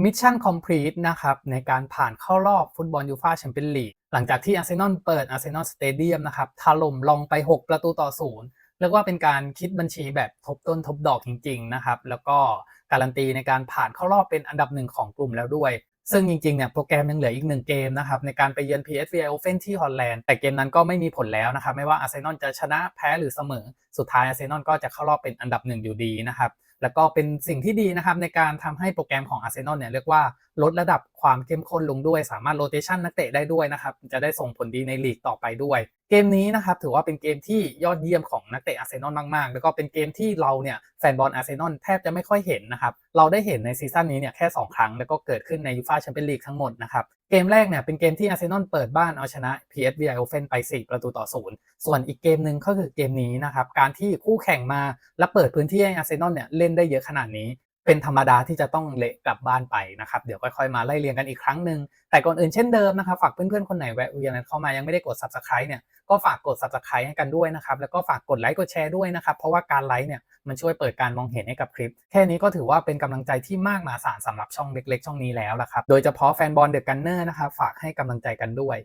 มิชชั่นคอมพลีทนะครับในการผ่านเข้ารอบฟุตบอลยูฟาแชมเปี้ยนลีกหลังจากที่อาร์เซนอลเปิดอาร์เซนอลสเตเดียมนะครับถล่มลงไป 6 ประตูต่อศูนย์เรียกว่าเป็นการคิดบัญชีแบบทบต้นทบดอกจริงๆนะครับแล้วก็การันตีในการผ่านเข้ารอบเป็นอันดับหนึ่งของกลุ่มแล้วด้วย ซึ่งจริงๆเนี่ยโปรแกรมยังเหลืออีกหนึ่งเกมนะครับในการไปเยือน PSV Eindhoven ที่ฮอลแลนด์แต่เกมนั้นก็ไม่มีผลแล้วนะครับไม่ว่าอาร์เซนอลจะชนะแพ้หรือเสมอ สุดท้ายอาร์เซนอลก็จะเข้ารอบเป็นอันดับหนึ่งอยู่ดีนะครับ แล้วก็เป็นสิ่งที่ดีนะครับในการทำให้โปรแกรมของอาร์เซนอลเนี่ยเรียกว่าลดระดับ ความเข้มข้นลงด้วย สามารถโรเตชันนักเตะได้ด้วยนะครับ จะได้ส่งผลดีในลีกต่อไปด้วย เกมนี้นะครับถือว่าเป็นเกมที่ยอดเยี่ยมของนักเตะอาร์เซนอลมากๆ แล้วก็เป็นเกมที่เราเนี่ยแฟนบอลอาร์เซนอลแทบจะไม่ค่อยเห็นนะครับ เราได้เห็นในซีซั่นนี้เนี่ยแค่ 2 ครั้ง แล้วก็เกิดขึ้นในยูฟ่าแชมเปี้ยนลีกทั้งหมดนะครับเกมแรกเนี่ยเป็นเกมที่อาร์เซนอลเปิดบ้านเอาชนะ PSV Eindhoven ไป 4 ประตูต่อศูนย์ส่วนอีกเกมหนึ่งก็คือเกมนี้นะครับการที่คู่แข่งมาและเปิดพื้นที่ให้อาร์เซนอลเนี่ยเล่นได้เยอะขนาดนี้ เป็นธรรมดาที่จะต้องเละกลับบ้านไปนะครับ เดี๋ยวค่อยๆมาไล่เรียงกันอีกครั้งหนึ่งแต่ก่อนอื่นเช่นเดิมนะครับ ฝากเพื่อนๆ คนไหนแวะเวียนเข้ามายังไม่ได้กด subscribe เนี่ยก็ฝากกด subscribe ให้กันด้วยนะครับ แล้วก็ฝากกดไลค์กดแชร์ด้วยนะครับ เพราะว่าการไลค์เนี่ยมันช่วยเปิดการมองเห็นให้กับคลิป แค่นี้ก็ถือว่าเป็นกำลังใจที่มากมาศาลสำหรับช่องเล็กๆ ช่องนี้แล้วละครับโดยเฉพาะแฟนบอลเดอะกันเนอร์นะครับฝากให้กำลังใจกันด้วย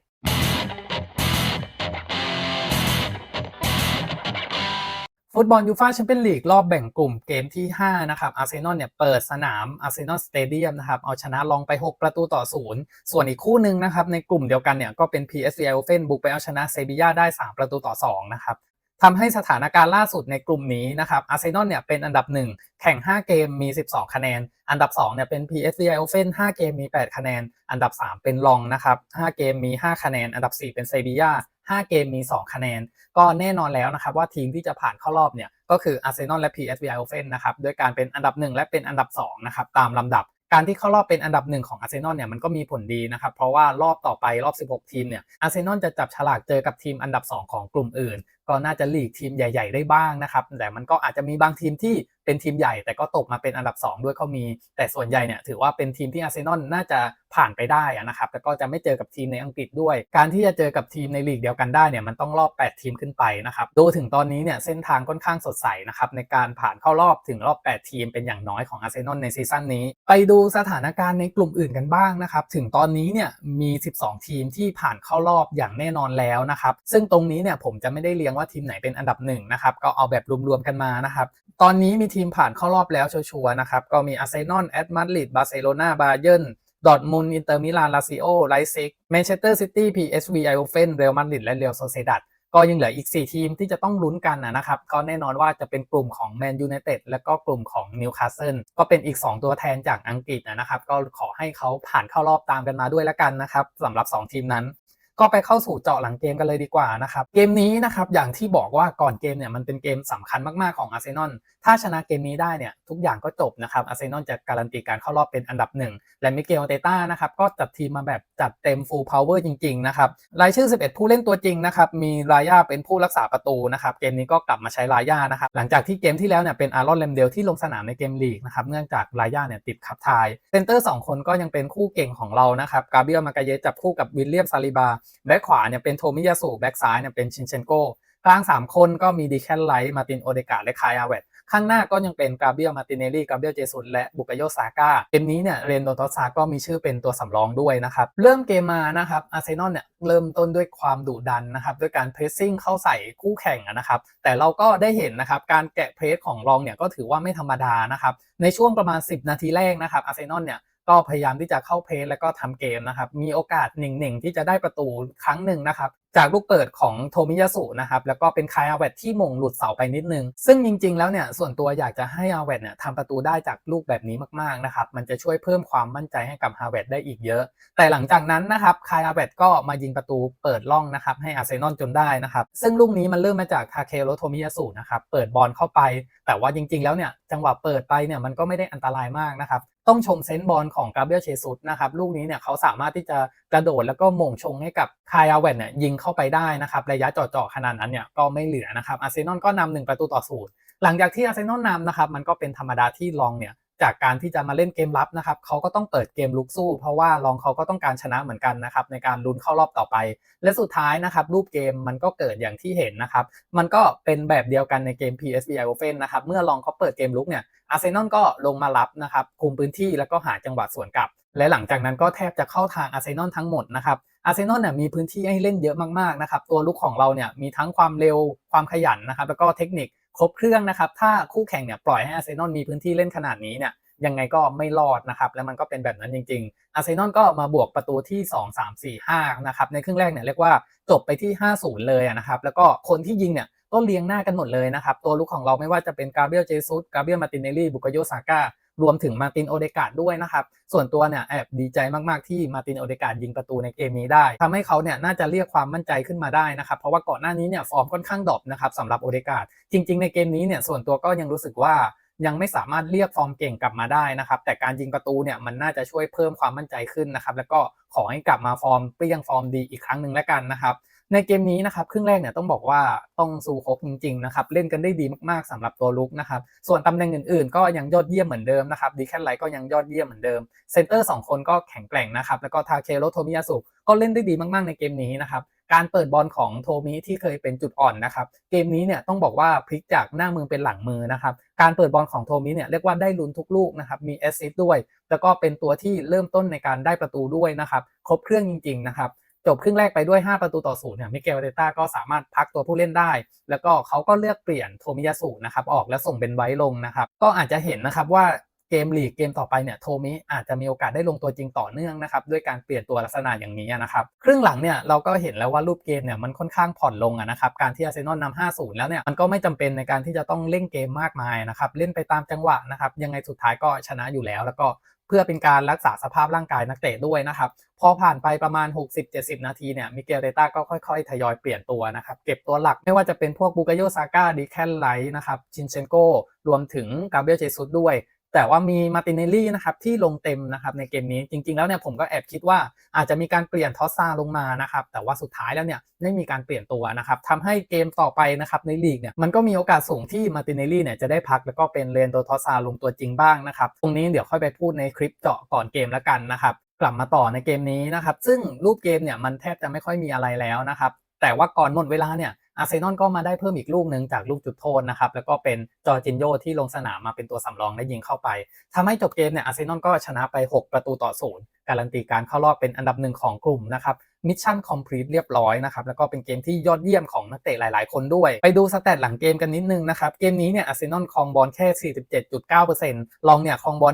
ฟุตบอลยูฟาแชมเปี้ยนลีกรอบแบ่งกลุ่มเกมที่ 5 นะครับอาร์เซนอลเนี่ยเปิดสนามอาร์เซนอลสเตเดียมนะครับ เอาชนะลองไป 6 ประตูต่อศูนย์ส่วนอีกคู่หนึ่งนะครับ ในกลุ่มเดียวกันเนี่ยก็เป็น PSV e i n h o v e n บุกไปเอาชนะเซบียาได้ 3 ประตูต่อ 2 นะครับทำให้สถานการณ์ล่าสุดในกลุ่มนี้นะครับอาร์เซนอลเนี่ยเป็นอันดับ 1 แข่ง 5 เกมมี 12 คะแนน อันดับ 2 เนี่ยเป็น PSV e i n h o v e n 5 เกมมี 8 คะแนน อันดับ 3 เป็นลองนะครับ 5 เกมมี 5 คะแนน อันดับ 4 เป็นเซบียา 5 เกมมี 2 คะแนน ก็แน่นอนแล้วนะครับว่าทีมที่จะผ่านเข้ารอบเนี่ยก็คืออาร์เซนอลและ PSV Eindhoven นะครับด้วยการเป็นอันดับ 1 และเป็นอันดับ2นะครับตามลำดับการที่เข้ารอบเป็นอันดับหนึ่งของอาร์เซนอลเนี่ยมันก็มีผลดีนะครับ เพราะว่ารอบต่อไปรอบ 16 ทีมเนี่ยอาร์เซนอลจะจับฉลากเจอกับทีมอันดับ 2 ของกลุ่มอื่น ก็น่าจะหลีกทีมใหญ่ ๆ ได้บ้างนะครับ แต่มันก็อาจจะมีบางทีมที่เป็นทีมใหญ่ แต่ก็ตกมาเป็นอันดับ 2 ด้วยก็มี แต่ส่วนใหญ่เนี่ยถือว่าเป็นทีมที่อาร์เซนอลน่าจะผ่านไปได้นะครับแต่ก็จะไม่เจอกับทีมในอังกฤษด้วย การที่จะเจอกับทีมในลีกเดียวกันได้เนี่ยมันต้องรอบ 8 ทีมขึ้นไปนะครับดูถึงตอนนี้เนี่ยเส้นทางค่อนข้างสดใสนะครับในการผ่านเข้ารอบถึงรอบ 8 ทีมเป็นอย่างน้อยของอาร์เซนอลในซีซั่นนี้ ไปดูสถานการณ์ในกลุ่มอื่นกันบ้างนะครับถึงตอนนี้เนี่ยมี 12 ทีมที่ผ่านเข้ารอบอย่างแน่นอนแล้วนะครับซึ่งตรงนี้เนี่ยผมจะไม่ได้เรียงว่าทีมไหนเป็นอันดับหนึ่งนะครับก็เอาแบบรวมๆกันมานะครับตอนนี้มีทีมผ่านเข้ารอบแล้วชัวร์นะครับก็มีอาร์เซนอลแอตมาดริดบาร์เซโลนาบาเยิร์นดอร์ทมุนอินเตอร์มิลานลาซิโอไลซิกแมนเชสเตอร์ซิตี้พีเอสวีไอโอเฟนเรอัลมาดริดและเรอัลโซเซดัดก็ยังเหลืออีก 4 ทีมที่จะต้องลุ้นกันนะครับ ก็แน่นอนว่าจะเป็นกลุ่มของแมนยูไนเต็ดและก็กลุ่มของนิวคาสเซิลก็เป็นอีก 2 ตัวแทนจากอังกฤษนะครับ ก็ขอให้เขาผ่านเข้ารอบตามกันมาด้วยละกันนะครับสำหรับ 2 ทีมนั้น ก็ไปเข้าสู่เจาะหลังเกมกันเลยดีกว่านะครับ เกมนี้นะครับอย่างที่บอกว่าก่อนเกมเนี่ยมันเป็นเกมสำคัญมากๆของอาร์เซนอลถ้าชนะเกมนี้ได้เนี่ยทุกอย่างก็จบนะครับอาร์เซนอลจะการันตีการเข้ารอบเป็นอันดับหนึ่งและมิเกลเตต้านะครับก็จัดทีมมาแบบจัดเต็ม full power จริงๆนะครับรายชื่อ 11 ผู้เล่นตัวจริงนะครับมีรายาเป็นผู้รักษาประตูนะครับเกมนี้ก็กลับมาใช้รายานะครับหลังจากที่เกมที่แล้วเนี่ยเป็นอารอนเลมเดลที่ลงสนามในเกมลีกนะครับเนื่องจากรายาเนี่ยติดขับทายเซนเตอร์ 2 คนก็ยังเป็นคู่เก่งของเรานะครับกาเบียลมากาเยจับคู่กับวิลเลียมซาลิบาแบ็คขวาเนี่ยเป็นโทมิยาสุแบ็คซ้ายเนี่ยเป็นชินเชนโกกลาง 3 คนก็มีดีแคนไลท์มาตินโอเดกาและคายอาเวตข้างหน้าก็ยังเป็นกาเบียลมาติเนลลี่กาเบียลเจสุนและบุกโยซาก้าเกมนี้เนี่ยเรนโดโตซาก็มีชื่อเป็นตัวสำรองด้วยนะครับ เริ่มเกมมานะครับอาร์เซนอลเนี่ยเริ่มต้นด้วยความดุดันนะครับ ด้วยการเพรสซิ่งเข้าใส่คู่แข่งนะครับ แต่เราก็ได้เห็นนะครับ การแกะเพรสของรองเนี่ยก็ถือว่าไม่ธรรมดานะครับ ในช่วงประมาณ 10 นาทีแรกนะครับอาร์เซนอลเนี่ย ก็พยายามที่จะเข้าเพลแล้วก็ทำเกมนะครับมีโอกาสหนึ่งๆที่จะได้ประตูครั้งหนึ่งนะครับจากลูกเปิดของโทมิยาสุนะครับแล้วก็เป็นคายอาเวตที่มงหลุดเสาไปนิดนึง ซึ่งจริงๆแล้วเนี่ยส่วนตัวอยากจะให้อาเวตเนี่ยทำประตูได้จากลูกแบบนี้มากๆนะครับมันจะช่วยเพิ่มความมั่นใจให้กับฮาเวตได้อีกเยอะ แต่หลังจากนั้นนะครับคายอาเวตก็มายิงประตูเปิดล่องนะครับให้อาร์เซนอลจนได้นะครับซึ่งลูกนี้มันเริ่มมาจากคาเคโรโทมิยาสุนะครับเปิดบอลเข้าไป แต่ว่าจริง ๆ แล้วเนี่ยจังหวะเปิดไปเนี่ยมันก็ไม่ได้อันตรายมากนะครับต้องชมเซนต์บอลของกาเบรียลเชซุสนะครับลูกนี้เนี่ยเขาสามารถที่จะกระโดดแล้วก็มงชงให้กับคายอาเวนเนี่ยยิงเข้าไปได้นะครับระยะจ่อๆขนาดนั้นเนี่ยก็ไม่เหลือนะครับอาร์เซนอลก็นำหนึ่งประตูต่อศูนย์หลังจากที่อาร์เซนอลนำนะครับมันก็เป็นธรรมดาที่ลองเนี่ย จากการที่จะมาเล่นเกมรับนะครับเขาก็ต้องเปิดเกมลุกสู้ เพราะว่าลองเขาก็ต้องการชนะเหมือนกันนะครับในการลุ้นเข้ารอบต่อไป และสุดท้ายนะครับรูปเกมมันก็เกิดอย่างที่เห็นนะครับมันก็เป็นแบบเดียวกันในเกม PSV Eindhoven นะครับเมื่อลองเขาเปิดเกมลุกเนี่ยอาร์เซนอลก็ลงมารับนะครับคุมพื้นที่แล้วก็หาจังหวะสวนกลับ และหลังจากนั้นก็แทบจะเข้าทางอาร์เซนอลทั้งหมดนะครับอาร์เซนอลเนี่ยมีพื้นที่ให้เล่นเยอะมากๆนะครับตัวลุกของเราเนี่ยมีทั้งความเร็วความขยันนะครับแล้วก็เทคนิค ครบเครื่องนะครับ ถ้าคู่แข่งเนี่ยปล่อยให้อาร์เซนอลมีพื้นที่เล่นขนาดนี้เนี่ยยังไงก็ไม่รอดนะครับ แล้วมันก็เป็นแบบนั้นจริง ๆ อาร์เซนอลก็มาบวกประตูที่ 2 3 4 5 นะครับ ในครึ่งแรกเนี่ยเรียกว่าจบไปที่ 5-0 เลยนะครับ แล้วก็คนที่ยิงเนี่ยก็เลียงหน้ากันหมดเลยนะครับ ตัวลุกของเราไม่ว่าจะเป็นกาเบรียลเจซุสกาเบรียลมาตินเนลลี่บุกโยซาก้า รวมถึงมาตินโอเดกาดด้วยนะครับ ส่วนตัวเนี่ยแอบดีใจมากๆที่มาตินโอเดกาดยิงประตูในเกมนี้ได้ทำให้เขาเนี่ยน่าจะเรียกความมั่นใจขึ้นมาได้นะครับเพราะว่าก่อนหน้านี้เนี่ยฟอร์มค่อนข้างดรอปนะครับสำหรับโอเดกาดจริง ๆ ในเกมนี้เนี่ยส่วนตัวก็ยังรู้สึกว่ายังไม่สามารถเรียกฟอร์มเก่งกลับมาได้นะครับ แต่การยิงประตูเนี่ยมันน่าจะช่วยเพิ่มความมั่นใจขึ้นนะครับ แล้วก็ขอให้กลับมาฟอร์มเปรี้ยงฟอร์มดีอีกครั้งหนึ่งแล้วกันนะครับ ในเกมนี้นะครับครึ่งแรกเนี่ยต้องบอกว่าต้องสู้ครบจริงๆนะครับเล่นกันได้ดีมากๆสำหรับตัวลุกนะครับส่วนตำแหน่งอื่นๆ ก็ยังยอดเยี่ยมเหมือนเดิมนะครับดีแค่ไรก็ยังยอดเยี่ยมเหมือนเดิมเซนเตอร์2คนก็แข็งแกร่งนะครับแล้วก็ทาเคโรโทมิยาสุก็เล่นได้ดีมากๆในเกมนี้นะครับการเปิดบอลของโทมิที่เคยเป็นจุดอ่อนนะครับเกมนี้เนี่ยต้องบอกว่าพลิกจากหน้ามือเป็นหลังมือนะครับการเปิดบอลของโทมิเนี่ยเรียกว่าได้ลุ้นทุกลูกนะครับมีแอสซิสต์ด้วย แล้วก็เป็นตัวที่เริ่มต้นในการได้ประตูด้วยนะครับครบเครื่องจริงๆนะครับ จบครึ่งแรกไปด้วย 5 ประตูต่อศูนย์เนี่ยมิเกลเดต้าก็สามารถพักตัวผู้เล่นได้ แล้วก็เขาก็เลือกเปลี่ยนโทมิยาสุนะครับออกแล้วส่งเป็นไว้ลงนะครับก็อาจจะเห็นนะครับว่า เกมลีกเกมต่อไปเนี่ยโทมิอาจจะมีโอกาสได้ลงตัวจริงต่อเนื่องนะครับด้วยการเปลี่ยนตัวลักษณะอย่างนี้นะครับครึ่งหลังเนี่ยเราก็เห็นแล้วว่ารูปเกมเนี่ยมันค่อนข้างผ่อนลงนะครับการที่อาร์เซนอลนำ5-0 แล้วเนี่ยมันก็ไม่จำเป็นในการที่จะต้องเล่นเกมมากมายนะครับเล่นไปตามจังหวะนะครับยังไงสุดท้ายก็ชนะอยู่แล้ว แล้วก็เพื่อเป็นการรักษาสภาพร่างกายนักเตะด้วยนะครับพอผ่านไปประมาณ 60-70 นาทีเนี่ยมิเกลเดต้าก็ค่อยๆ ทยอยเปลี่ยนตัวนะครับเก็บตัวหลักไม่ว่าจะเป็นพวกบูกาโยซาก้าดีแคนไลท์นะครับชินเชนโกรวมถึงกาเบรียลเจซุสด้วย แต่ว่ามีมาติเนลลี่นะครับที่ลงเต็มนะครับในเกมนี้จริง ๆ แล้วเนี่ยผมก็แอบคิดว่าอาจจะมีการเปลี่ยนทอสซาลงมานะครับแต่ว่าสุดท้ายแล้วเนี่ยไม่มีการเปลี่ยนตัวนะครับทำให้เกมต่อไปนะครับในลีกเนี่ยมันก็มีโอกาสสูงที่มาติเนลลี่เนี่ยจะได้พักแล้วก็เป็นเลนโดทอสซาลงตัวจริงบ้างนะครับตรงนี้เดี๋ยวค่อยไปพูดในคลิปเจาะก่อนเกมแล้วกันนะครับกลับมาต่อในเกมนี้นะครับซึ่งรูปเกมเนี่ยมันแทบจะไม่ค่อยมีอะไรแล้วนะครับแต่ว่าก่อนหมดเวลาเนี่ย อาร์เซนอลก็มาได้เพิ่มอีกลูกหนึ่งจากลูกจุดโทษนะครับ แล้วก็เป็นจอร์จินโยที่ลงสนามมาเป็นตัวสำรองได้ยิงเข้าไปทำให้จบเกมเนี่ยอาร์เซนอลก็ชนะไป 6 ประตูต่อศูนย์การันตีการเข้ารอบเป็นอันดับหนึ่งของกลุ่มนะครับ มิชชั่นคอมพลีทเรียบร้อยนะครับแล้วก็เป็นเกมที่ยอดเยี่ยมของนักเตะหลาย ๆ คนด้วย ไปดูสแตทหลังเกมกันนิดนึงนะครับ เกมนี้เนี่ยอาร์เซนอลครองบอลแค่ 47.9%ลองเนี่ยครองบอล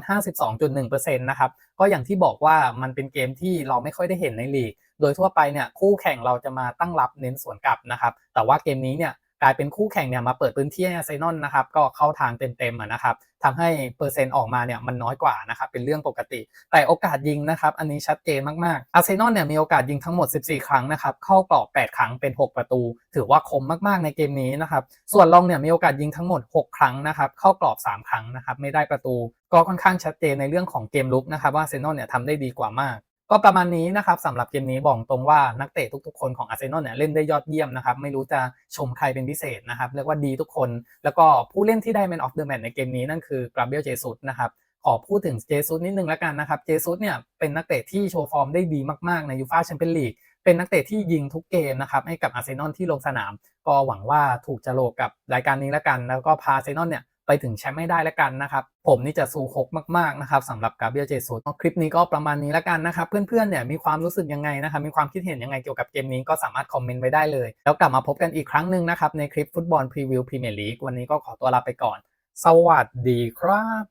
52.1%นะครับก็อย่างที่บอกว่ามันเป็นเกมที่เราไม่ค่อยได้เห็นในลีก โดยทั่วไปเนี่ยคู่แข่งเราจะมาตั้งรับเน้นสวนกลับนะครับแต่ว่าเกมนี้เนี่ย กลายเป็นคู่แข่งเนี่ยมาเปิดพื้นที่ให้อาร์เซนอลนะครับก็เข้าทางเต็มๆนะครับทำให้เปอร์เซ็นต์ออกมาเนี่ยมันน้อยกว่านะครับเป็นเรื่องปกติ แต่โอกาสยิงนะครับอันนี้ชัดเจนมากๆอาร์เซนอลเนี่ยมีโอกาสยิงทั้งหมด 14 ครั้งนะครับเข้ากรอบ 8 ครั้งเป็น 6 ประตู ถือว่าคมมากๆในเกมนี้นะครับส่วนลองเนี่ยมีโอกาสยิงทั้งหมด 6 ครั้งนะครับเข้ากรอบ 3 ครั้งนะครับไม่ได้ประตู ก็ค่อนข้างชัดเจนในเรื่องของเกมลุกนะครับว่าอาร์เซนอลเนี่ยทำได้ดีกว่ามาก ก็ประมาณนี้นะครับสำหรับเกมนี้บอกตรงว่านักเตะทุกๆคนของอาร์เซนอลเนี่ยเล่นได้ยอดเยี่ยมนะครับไม่รู้จะชมใครเป็นพิเศษนะครับเรียกว่าดีทุกคน แล้วก็ผู้เล่นที่ได้ Man of the Match ในเกมนี้นั่นคือกราเบียลเจซุสนะครับขอพูดถึงเจซุสนิดนึงแล้วกันนะครับเจซุสเนี่ยเป็นนักเตะที่โชว์ฟอร์มได้ดีมากๆในยูฟ่าแชมเปี้ยนลีกเป็นนักเตะที่ยิงทุกเกมนะครับให้กับอาร์เซนอลที่ลงสนาม ก็หวังว่าถูกจะโลกกับรายการนี้แล้วกัน แล้วก็พาอาร์เซนอลเนี่ย ไปถึงแชมป์ไม่ได้แล้วกันนะครับ ผมนี่จะสู้คกมากๆนะครับสำหรับกาเบรียลเจสุสคลิปนี้ก็ประมาณนี้แล้วกันนะครับ เพื่อนๆเนี่ยมีความรู้สึกยังไงนะครับ มีความคิดเห็นยังไงเกี่ยวกับเกมนี้ก็สามารถคอมเมนต์ไว้ได้เลย แล้วกลับมาพบกันอีกครั้งหนึ่งนะครับในคลิปฟุตบอลพรีวิวพรีเมียร์ลีกวันนี้ก็ขอตัวลาไปก่อน สวัสดีครับ